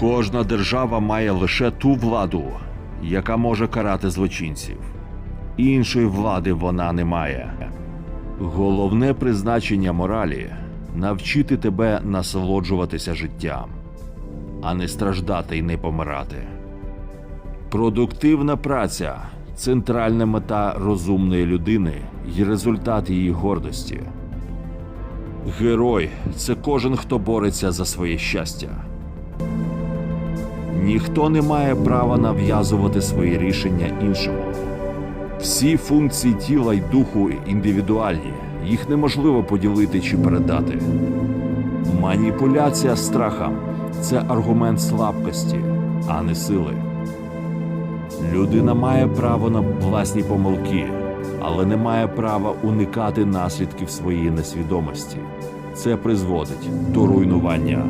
Кожна держава має лише ту владу, яка може карати злочинців. Іншої влади вона не має. Головне призначення моралі навчити тебе насолоджуватися життям, а не страждати і не помирати. Продуктивна праця центральна мета розумної людини і результат її гордості. Герой це кожен, хто бореться за своє щастя. Ніхто не має права нав'язувати свої рішення іншому. Всі функції тіла й духу індивідуальні, їх неможливо поділити чи передати. Маніпуляція страхом це аргумент слабкості, а не сили. Людина має право на власні помилки, але не має права уникати наслідків своєї несвідомості. Це призводить до руйнування